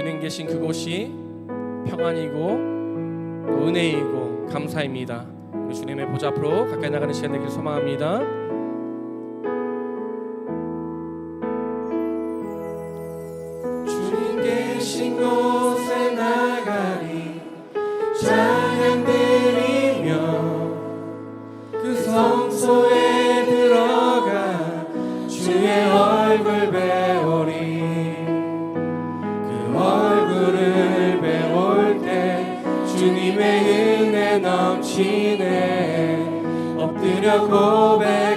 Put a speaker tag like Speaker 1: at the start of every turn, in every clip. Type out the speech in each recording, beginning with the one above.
Speaker 1: 주님 계신 그곳이 평안이고 은혜이고 감사입니다. 주님의 보좌 앞으로 가까이 나가는 시간 되길 소망합니다. 지내 엎드려 고백.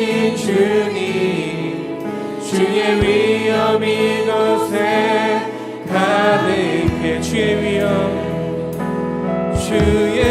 Speaker 1: 계신 주님 주의 위엄 이곳에 가득해 주의 위엄. 주의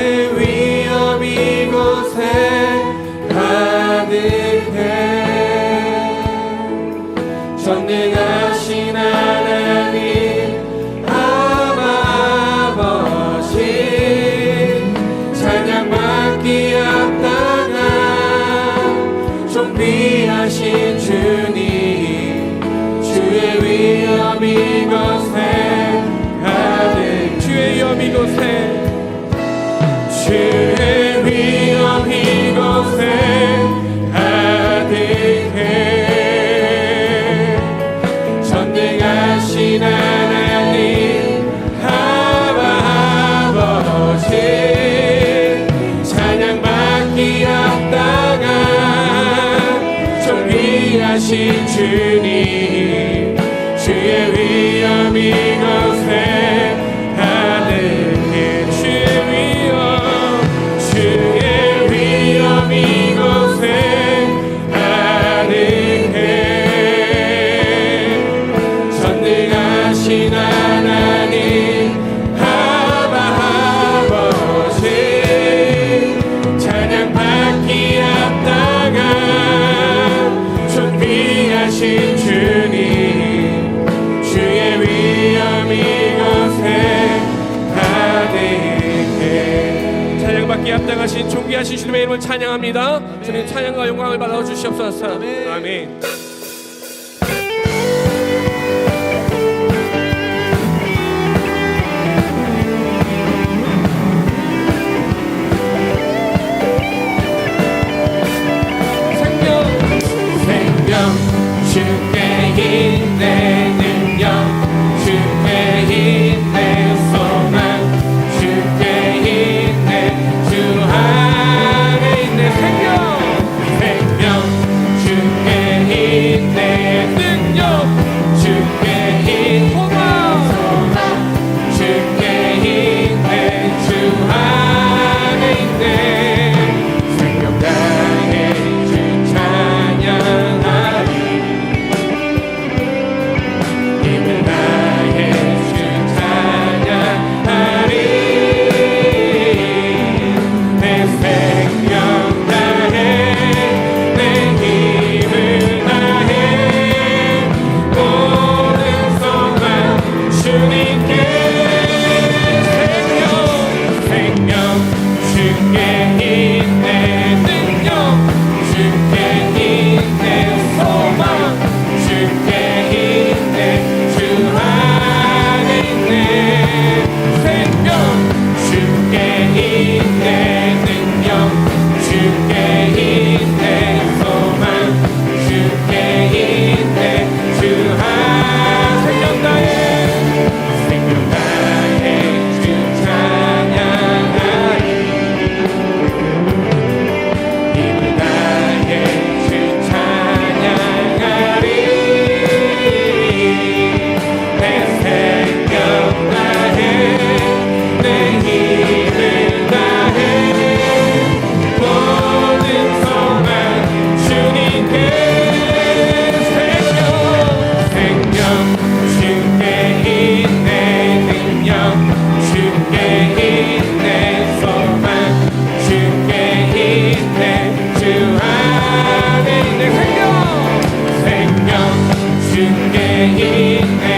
Speaker 1: 위하신 주님 주의 위엄이 걸 찬양합니다. 주님 찬양과 영광을 받아 주시옵소서. 아멘. 아멘. 주께 있네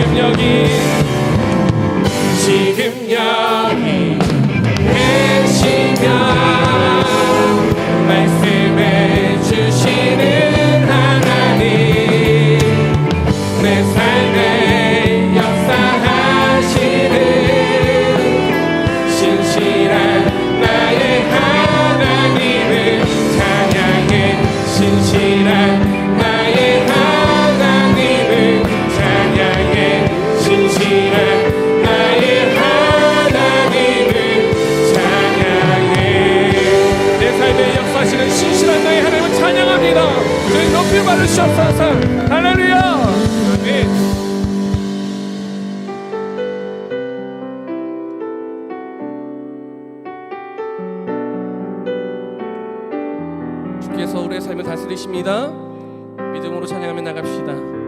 Speaker 1: 지금 여기 지금 여기 계시면 말씀해 주시는 하나님. 내 삶에 역사하시는 신실한 나의 하나님을 찬양해. 신실한 나 받으시옵소서 할렐루야 아멘 주께서 우리의 삶을 다스리십니다. 믿음으로 찬양하며 나갑시다.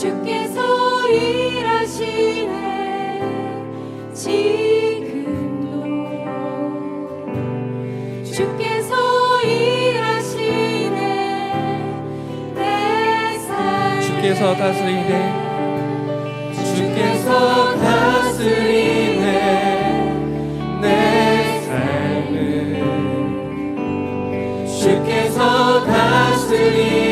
Speaker 2: 주께서 일하시네. 지금도 주께서 일하시네. 내 삶을
Speaker 1: 주께서 다스리네. 주께서 다스리네. 내 삶을 주께서 다스리네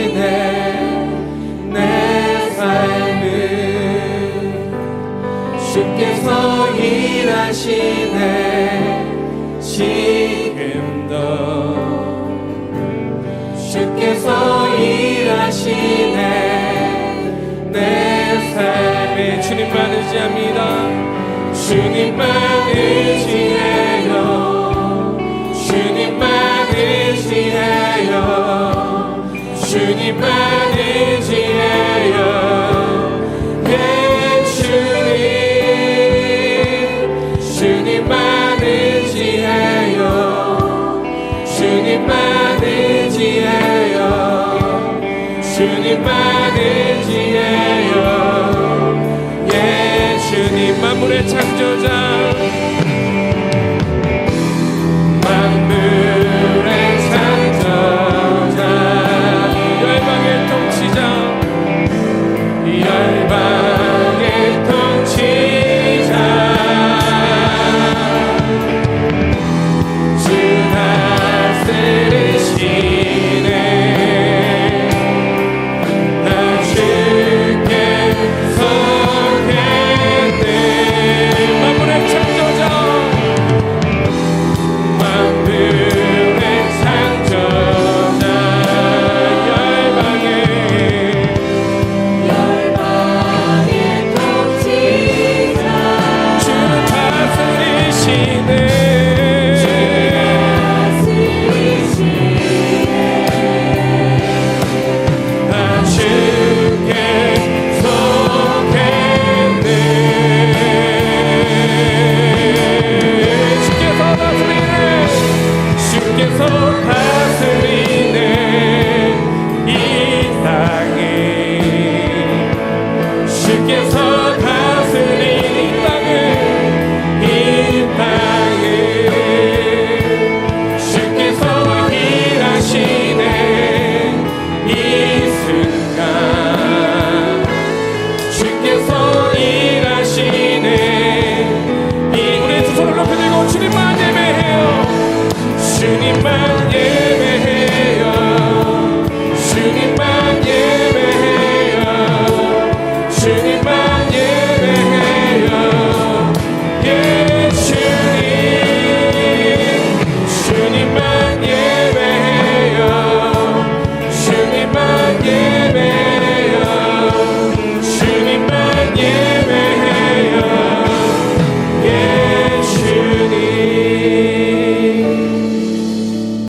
Speaker 1: 주님만 의지합니다. 주님만 의지해요. 주님만 의지해요. 주님만 의지해요. 예 주님 주님만 의지해요. 주님만 의지해요. 주님만 만물의 창조자